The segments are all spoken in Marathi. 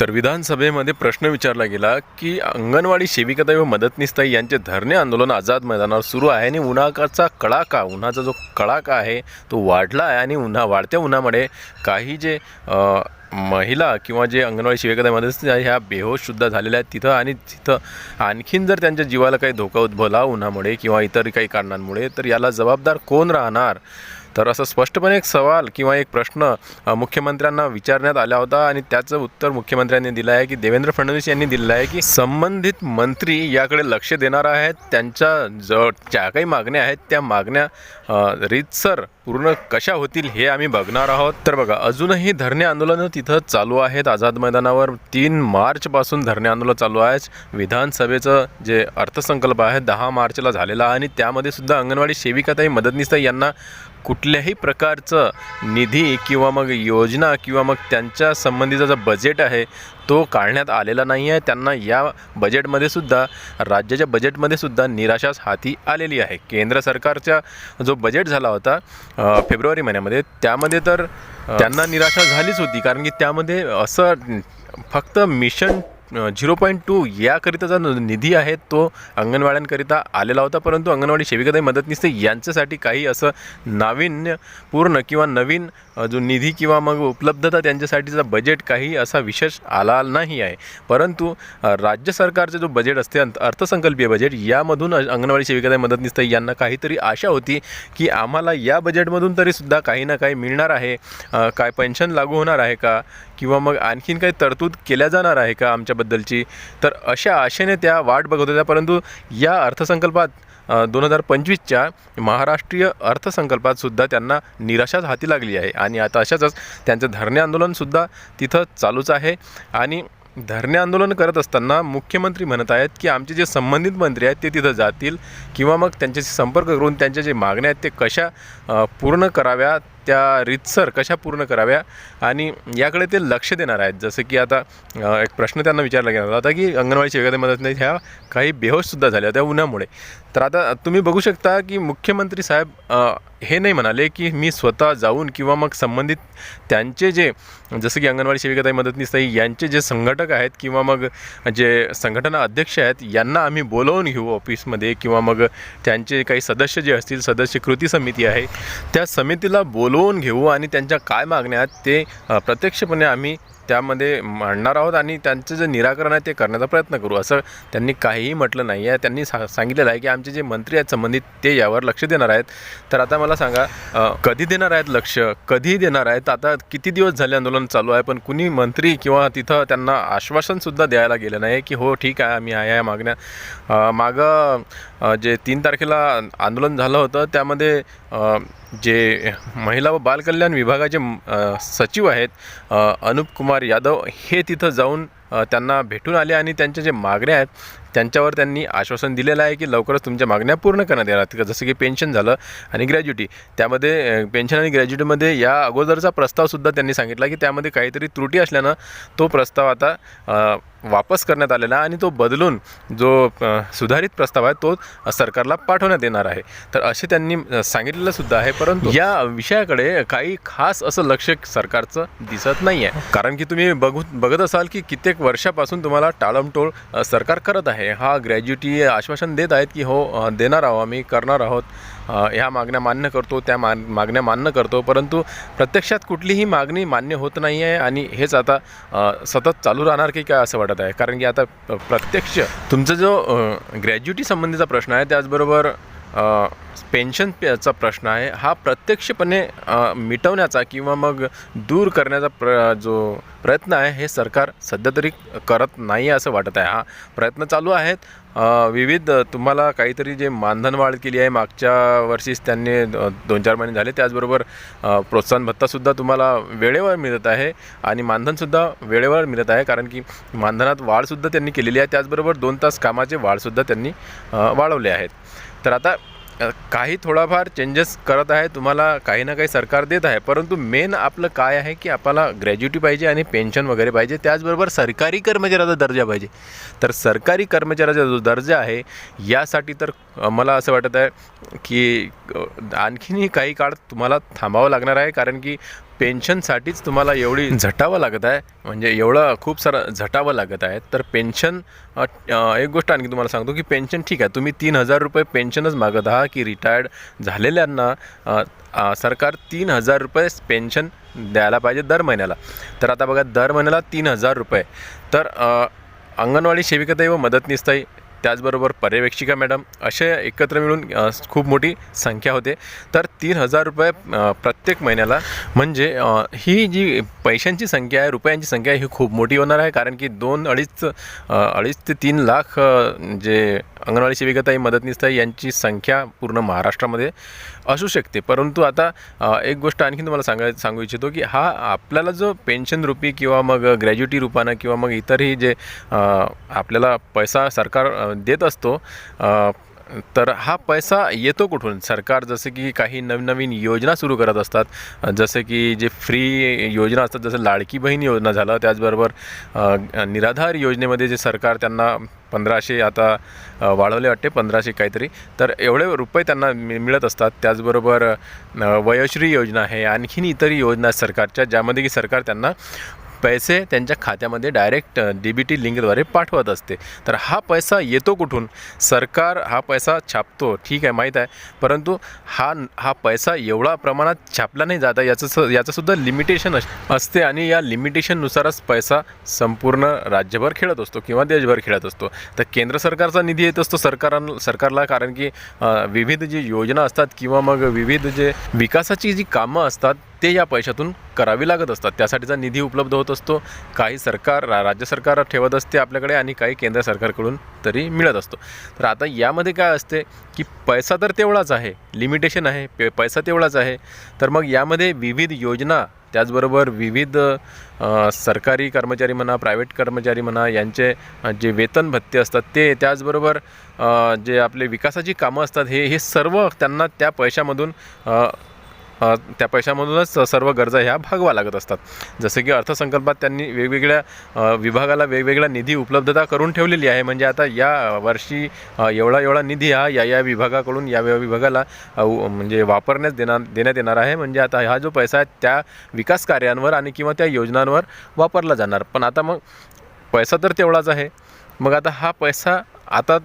तर विधानसभेमध्ये प्रश्न विचारला गेला की अंगणवाडी सेविकाताई व मदतनीसताई यांचे धरणे आंदोलन आझाद मैदानावर सुरू आहे आणि उन्हाचा कडाका उन्हाचा जो कडाका आहे तो वाढला आहे आणि उन्हा वाढत्या उन्हामुळे काही जे महिला किंवा जे अंगणवाडी सेविकाताई मदतनीस ह्या बेहोशसुद्धा झालेल्या आहेत तिथं आणि तिथं आणखीन जर त्यांच्या जीवाला काही धोका उद्भवला उन्हामुळे किंवा इतर काही कारणांमुळे तर याला जबाबदार कोण राहणार? तर असं स्पष्टपणे एक सवाल किंवा एक प्रश्न मुख्यमंत्र्यांना विचारण्यात आला होता आणि त्याचं उत्तर मुख्यमंत्र्यांनी दिलं आहे की देवेंद्र फडणवीस यांनी दिलं आहे की संबंधित मंत्री याकडे लक्ष देणार आहेत त्यांच्या ज ज्या काही मागण्या आहेत त्या मागण्या रीतसर पूर्ण कशा होतील हे आम्ही बघणार आहोत. तर बघा अजूनही धरणे आंदोलनं तिथं चालू आहेत. आझाद मैदानावर तीन मार्चपासून धरणे आंदोलन चालू आहे विधानसभेचं जे अर्थसंकल्प आहे दहा मार्चला झालेला आणि त्यामध्ये सुद्धा अंगणवाडी सेविकाताई मदतनीसताई यांना कुठल्याही प्रकारचं निधी किंवा मग योजना किंवा मग त्यांच्या संबंधीचा जो बजेट आहे तो काढण्यात आलेला नाही आहे त्यांना या बजेटमध्ये सुद्धा राज्याच्या बजेटमध्ये सुद्धा निराशाच हाती आलेली आहे. केंद्र सरकारचा जो बजेट झाला होता फेब्रुवारी महिन्यामध्ये त्यामध्ये तर त्यांना निराशा झालीच होती. कारण की त्यामध्ये असं फक्त मिशन झिरो पॉईंट टू याकरिताचा न- निधी आहे तो अंगणवाड्यांकरिता आलेला होता परंतु अंगणवाडी सेविकाताई मदतनीस यांच्यासाठी काही असं नाविन्यपूर्ण किंवा नवीन जो निधी किंवा मग उपलब्धता त्यांच्यासाठीचा बजेट काही असा विशेष आला नाही आहे. परंतु राज्य सरकारचं जो बजेट असते अंत- अर्थसंकल्पीय बजेट यामधून अंगणवाडी सेविकाताई मदतनीस यांना काहीतरी आशा होती की आम्हाला या बजेटमधून तरी सुद्धा काही ना काही मिळणार आहे. काय पेन्शन लागू होणार आहे का? किंवा मग आणखीन काही तरतूद केल्या जाणार आहे का? आमच्या याबद्दलची तर अशा आशेने त्या वाट बघत होत्या. परंतु या अर्थसंकल्पात दोन हजार पंचवीसच्या महाराष्ट्रीय अर्थसंकल्पात सुद्धा त्यांना निराशाच हाती लागली आहे. आणि आता अशाच त्यांचं धरणे आंदोलनसुद्धा तिथं चालूच आहे. आणि धरणे आंदोलन करत असताना मुख्यमंत्री म्हणत आहेत की आमचे जे संबंधित मंत्री आहेत ते तिथं जातील किंवा मग त्यांच्याशी संपर्क करून त्यांच्या जे मागण्या आहेत ते कशा पूर्ण कराव्या त्या रीतसर कशा पूर्ण कराव्या आणि याकडे ते लक्ष देणार आहेत. जसं की आता एक प्रश्न त्यांना विचारला गेला होता की अंगणवाडी सेविका मदत नाही ह्या काही बेहोशसुद्धा झाल्या होत्या उन्हामुळे. तर आता तुम्ही बघू शकता की मुख्यमंत्री साहेब हे नाही म्हणाले की मी स्वतः जाऊन किंवा मग संबंधित त्यांचे जे जसं की अंगणवाडी सेविकाताई मदतनीस ताई यांचे जे संघटक आहेत किंवा मग जे संघटना अध्यक्ष आहेत यांना आम्ही बोलवून घेऊ ऑफिसमध्ये किंवा मग त्यांचे काही सदस्य जे असतील सदस्य कृती समिती आहे त्या समितीला बोलवून घेऊ आणि त्यांच्या काय मागण्या आहेत ते प्रत्यक्षपणे आम्ही त्यामध्ये मांडणार आहोत आणि त्यांचं जे निराकरण आहे ते करण्याचा प्रयत्न करू. असं त्यांनी काहीही म्हटलं नाही आहे. त्यांनी सा सांगितलेलं आहे की आमचे जे मंत्री आहेत संबंधित ते यावर लक्ष देणार आहेत. तर आता मला सांगा कधी देणार आहेत लक्ष? कधी देणार आहेत? आता किती दिवस झाले आंदोलन चालू आहे? पण कुणी मंत्री किंवा तिथं त्यांना आश्वासनसुद्धा द्यायला गेलं नाही की हो ठीक आहे आम्ही आहे या मागण्या मागं जे तीन तारखेला आंदोलन झालं होतं त्यामध्ये जे महिला व बालकल्याण विभागाचे सचिव आहेत अनुप कुमार यादव हे तिथं जाऊन त्यांना भेटून आले आणि त्यांच्या जे मागण्या आहेत त्यांच्यावर त्यांनी आश्वासन दिलेलं आहे की लवकरच तुमच्या मागण्या पूर्ण करण्यात येणार जसं की पेन्शन झालं आणि ग्रॅज्युटी त्यामध्ये पेन्शन आणि ग्रॅज्युटीमध्ये या अगोदरचा प्रस्तावसुद्धा त्यांनी सांगितला की त्यामध्ये काहीतरी त्रुटी असल्यानं तो प्रस्ताव आता वापस करण्यात आलेला आहे आणि तो बदलून जो सुधारित प्रस्ताव आहे तो सरकारला पाठवण्यात येणार आहे. तर असे त्यांनी सांगितलेलं सुद्धा आहे परंतु या विषयाकडे काही खास असं लक्ष सरकारचं दिसत नाही आहे कारण की तुम्ही बघू बघत असाल की कित्येक वर्षापासून तुम्हाला टाळमटोळ सरकार करत आहे. हा ग्रॅज्युटी आश्वासन देत आहेत की हो देणार आहोत आम्ही करणार आहोत. ह्या मागण्या मान्य करतो त्या मान मागण्या मान्य करतो परंतु प्रत्यक्षात कुठलीही मागणी मान्य होत नाही आहे आणि हेच आता सतत चालू राहणार की काय असं वाटत आहे? कारण की आता प्रत्यक्ष तुमचा जो ग्रॅज्युटी संबंधीचा प्रश्न आहे त्याचबरोबर अ, पेन्शन चा प्रश्न आहे. हा प्रत्यक्षपणे मिटवण्याचा किंवा मग दूर करण्याचा प्र जो प्रयत्न आहे हे सरकार सध्या तरी करत नाही आहे असं वाटत आहे. हा प्रयत्न चालू आहेत. विविध तुम्हाला काहीतरी जे मानधन वाढ केली आहे मागच्या वर्षीच त्यांनी दोन चार महिने झाले. त्याचबरोबर प्रोत्साहन भत्तासुद्धा तुम्हाला वेळेवर मिळत आहे आणि मानधनसुद्धा वेळेवर मिळत आहे. कारण की मानधनात वाढसुद्धा त्यांनी केलेली आहे. त्याचबरोबर दोन तास कामाचे वाढसुद्धा त्यांनी वाढवले आहेत. तर आता काही थोडाफार चेंजेस करत आहे तुम्हाला काही ना काही सरकार देत आहे परंतु मेन आपलं काय आहे की आपल्याला ग्रॅज्युटी पाहिजे आणि पेन्शन वगैरे पाहिजे. त्याचबरोबर सरकारी कर्मचाऱ्याचा दर्जा पाहिजे. तर सरकारी कर्मचाऱ्याचा जो दर्जा आहे यासाठी तर मला असं वाटत आहे की आणखीनही काही काळ तुम्हाला थांबावं लागणार आहे कारण की पेन्शनसाठीच तुम्हाला एवढी झटावं लागत आहे? म्हणजे एवढं खूप सारं झटावं लागत आहे. तर पेन्शन एक गोष्ट आणखी तुम्हाला सांगतो की पेन्शन ठीक आहे. तुम्ही तीन हजार रुपये पेन्शनच मागत आहात की रिटायर्ड झालेल्यांना सरकार तीन हजार रुपये पेन्शन द्यायला पाहिजे दर महिन्याला. तर आता बघा दर महिन्याला तीन हजार रुपये. तर अंगणवाडी सेविकाताई व मदतनीसताई त्याचबरोबर पर्यवेक्षिका मॅडम असे एकत्र मिळून खूप मोठी संख्या होते. तर तीन हजार रुपये प्रत्येक महिन्याला म्हणजे ही जी पैशांची संख्या आहे रुपयांची संख्या आहे ही खूप मोठी होणार आहे. कारण की दोन अडीच अडीच ते तीन लाख जे अंगणवाडी सेविकाताई मदतनीसताई यांची संख्या पूर्ण महाराष्ट्रामध्ये असू शकते. परंतु आता एक गोष्ट आणखी तुम्हाला सांगाय सांगू इच्छितो की हा आपल्याला जो पेन्शन रूपी किंवा मग ग्रॅज्युटी रूपानं किंवा मग इतरही जे आपल्याला पैसा सरकार देत असतो तर हा पैसा येतो कुठून? सरकार जसं की काही नवीन नवीन योजना सुरू करत असतात जसं की जे फ्री योजना असतात जसं लाडकी बहीण योजना झालं त्याचबरोबर निराधार योजनेमध्ये जे सरकार त्यांना पंधराशे आता वाढवले वाटते पंधराशे काहीतरी. तर एवढे रुपये त्यांना मि मिळत असतात. त्याचबरोबर वयश्री वयोश्री योजना आहे. आणखीन इतरही योजना आहेत सरकारच्या ज्यामध्ये की सरकार त्यांना पैसे त्यांच्या खात्यामध्ये डायरेक्ट डी बी टी लिंकद्वारे पाठवत असते. तर हा पैसा येतो कुठून? सरकार हा पैसा छापतो ठीक आहे माहीत आहे. परंतु हा हा पैसा एवढा प्रमाणात छापला नाही जात याचं स याचंसुद्धा लिमिटेशन अस असते आणि या लिमिटेशननुसारच पैसा संपूर्ण राज्यभर खेळत असतो किंवा देशभर खेळत असतो. तर केंद्र सरकारचा निधी येत असतो सरकारां सरकारला कारण की विविध जी योजना असतात किंवा मग विविध जे विकासाची जी कामं असतात ते या पैशातून करावी लागत असतात. त्यासाठीचा निधी उपलब्ध होत असतो काही सरकार रा- राज्य सरकार ठेवत असते आपल्याकडे आणि काही केंद्र सरकारकडून तरी मिळत असतो. तर आता यामध्ये काय असते की पैसा तर तेवढाच आहे लिमिटेशन आहे पे पैसा तेवढाच आहे. तर मग यामध्ये विविध योजना त्याचबरोबर विविध सरकारी कर्मचारी म्हणा प्रायव्हेट कर्मचारी म्हणा यांचे जे वेतन भत्ते असतात ते त्याचबरोबर जे आपले विकासाची कामं असतात हे हे सर्व त्यांना त्या पैशामधून त्या पैशामधूनच सर्व गरजा ह्या भागवा लागत असतात. जसं की अर्थसंकल्पात त्यांनी वेगवेगळ्या विभागाला वेगवेगळा निधी उपलब्धता करून ठेवलेली आहे. म्हणजे आता या वर्षी एवढा एवढा निधी हा या या विभागाकडून या या विभागाला म्हणजे वापरण्यास देणार देण्यात येणार आहे. म्हणजे आता हा जो पैसा आहे त्या विकास कार्यांवर आणि किंवा त्या योजनांवर वापरला जाणार. पण आता मग पैसा तर तेवढाच आहे. मग आता हा पैसा आता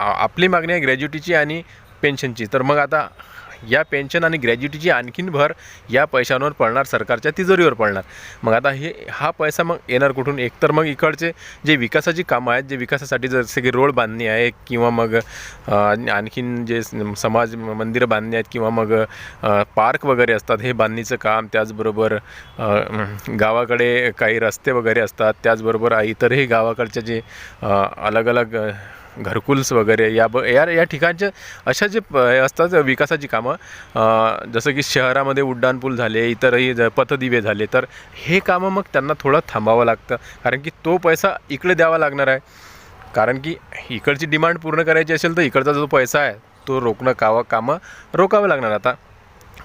आपली मागणी आहे ग्रॅज्युटीची आणि पेन्शनची. तर मग आता या पेन्शन आणि ग्रॅज्युटीची आणखीन भर या पैशांवर पडणार सरकारच्या तिजोरीवर पडणार. मग आता हे हा पैसा मग येणार कुठून? एकतर मग इकडचे जे विकासाची कामं आहेत जे विकासासाठी जसे की रोड बांधणी आहे किंवा मग आणखीन जे समाज मंदिरं बांधणी आहेत किंवा मग पार्क वगैरे असतात हे बांधणीचं काम त्याचबरोबर गावाकडे काही रस्ते वगैरे असतात त्याचबरोबर इतरही गावाकडचे जे अलग अलग घरकुल्स वगैरे या ब या या ठिकाणच्या अशा जे प- असतात विकासाची कामं जसं की शहरामध्ये उड्डाणपूल झाले इतरही ज- पथदिवे झाले तर हे कामं मग त्यांना थोडं थांबावं लागतं. कारण की तो पैसा इकडे द्यावा लागणार आहे. कारण की इकडची डिमांड पूर्ण करायची असेल तर इकडचा जो पैसा आहे तो रोखणं कावा कामं रोकावं लागणार. आता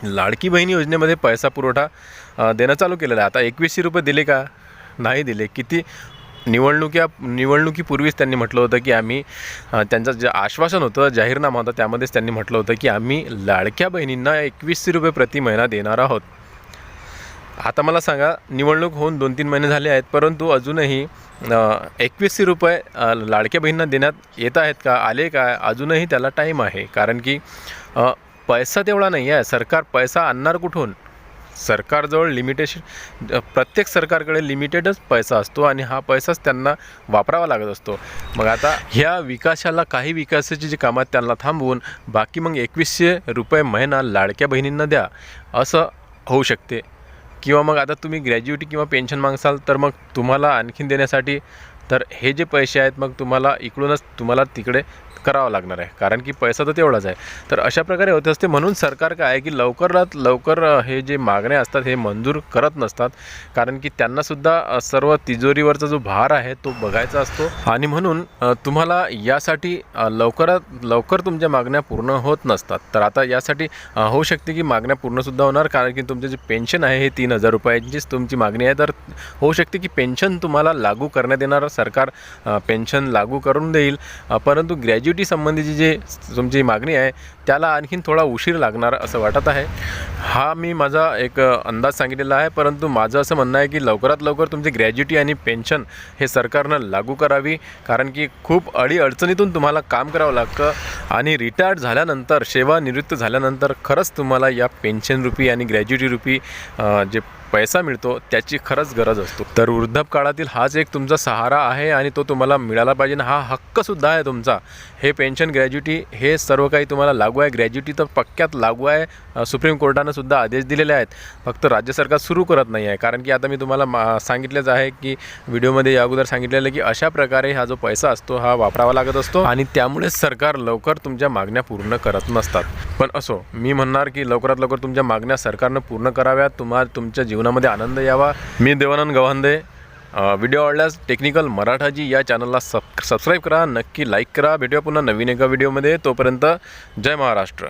लाडकी बहीण योजनेमध्ये पैसा पुरवठा देणं चालू केलेला आहे. आता एकवीसशे रुपये दिले का? नाही दिले. किती निवडणुक्या निवडणुकीपूर्वीच त्यांनी म्हटलं होतं की आम्ही त्यांचं जे आश्वासन होतं जाहीरनामा होता त्यामध्येच त्यांनी म्हटलं होतं की आम्ही लाडक्या बहिणींना एकवीसशे रुपये प्रति महिना देणार आहोत. आता मला सांगा निवडणूक होऊन दोन तीन महिने झाले आहेत परंतु अजूनही एकवीसशे रुपये लाडक्या बहिणींना देण्यात येत आहेत का आले का? अजूनही त्याला टाईम आहे. कारण की पैसा तेवढा नाही आहे सरकार पैसा आणणार कुठून? सरकारजवळ लिमिटेशन प्रत्येक सरकारकडे लिमिटेडच पैसा असतो आणि हा पैसाच त्यांना वापरावा लागत असतो. मग आता ह्या विकासाला काही विकासाची जी कामात त्यांना थांबवून बाकी मग एकवीसशे रुपये महिना लाडक्या बहिणींना द्या असं होऊ शकते. किंवा मग आता तुम्ही ग्रॅज्युएटी किंवा पेन्शन मागसाल तर मग तुम्हाला आणखीन देण्यासाठी तर हे जे पैसे आहेत मग तुम्हाला इकडूनच तुम्हाला तिकडे करावं लागणार आहे. कारण की पैसा तर तेवढाच आहे. तर अशा प्रकारे होत असते. म्हणून सरकार काय आहे की लवकरात लवकर हे जे मागण्या असतात हे मंजूर करत नसतात. कारण की त्यांनासुद्धा सर्व तिजोरीवरचा जो भार आहे तो बघायचा असतो. आणि म्हणून तुम्हाला यासाठी लवकरात लवकर तुमच्या मागण्या पूर्ण होत नसतात. तर आता यासाठी होऊ शकते की मागण्या पूर्णसुद्धा होणार. कारण की तुमचे जे पेन्शन आहे हे तीन हजार रुपयांचीच तुमची मागणी आहे. तर होऊ शकते की पेन्शन तुम्हाला लागू करण्यात येणार सरकार पेन्शन लागू करून देईल. परंतु ग्रॅज्युटी संबंधीची जे तुमची मागणी आहे त्याला आणखीन थोडा उशीर लागणार असं वाटत आहे. हा मी माझा एक अंदाज सांगितलेला आहे. परंतु माझं असं म्हणणं आहे की लवकरात लवकर तुमची ग्रॅज्युटी आणि पेन्शन हे सरकारनं लागू करावी. कारण की खूप अडीअडचणीतून तुम्हाला काम करावं लागतं. आणि रिटायर्ड झाल्यानंतर सेवानिवृत्त झाल्यानंतर खरंच तुम्हाला या पेन्शन रुपी आणि ग्रॅज्युटी रुपी जे पैसा मिळतो त्याची खरंच गरज असतो. तर वृद्धापकाळातील हाच एक तुमचा सहारा आहे आणि तो तुम्हाला मिळाला पाहिजे हा हक्कसुद्धा आहे तुमचा. हे पेन्शन ग्रॅज्युटी हे सर्व काही तुम्हाला लागू आहे. ग्रॅज्युटी तर पक्क्यात लागू आहे. सुप्रीम कोर्टानं सुद्धा आदेश दिलेले आहेत. फक्त राज्य सरकार सुरू करत नाही आहे. कारण की आता मी तुम्हाला मा सांगितलेच आहे की व्हिडिओमध्ये या अगोदर सांगितलेलं की अशा प्रकारे हा जो पैसा असतो हा वापरावा लागत असतो आणि त्यामुळे सरकार लवकर तुमच्या मागण्या पूर्ण करत नसतात. पण असो मी म्हणणार की लवकरात लवकर तुमच्या मागण्या सरकारनं पूर्ण कराव्यात. तुम्हाला तुमच्या जीवन जीवनामध्ये आनंद यावा. मी देवानंद गव्हांदे. व्हिडिओ आवडल्यास टेक्निकल मराठाजी या चॅनलला सब सबस्क्राईब करा. नक्की लाईक करा. भेटूया पुन्हा नवीन एका व्हिडिओमध्ये तोपर्यंत जय महाराष्ट्र.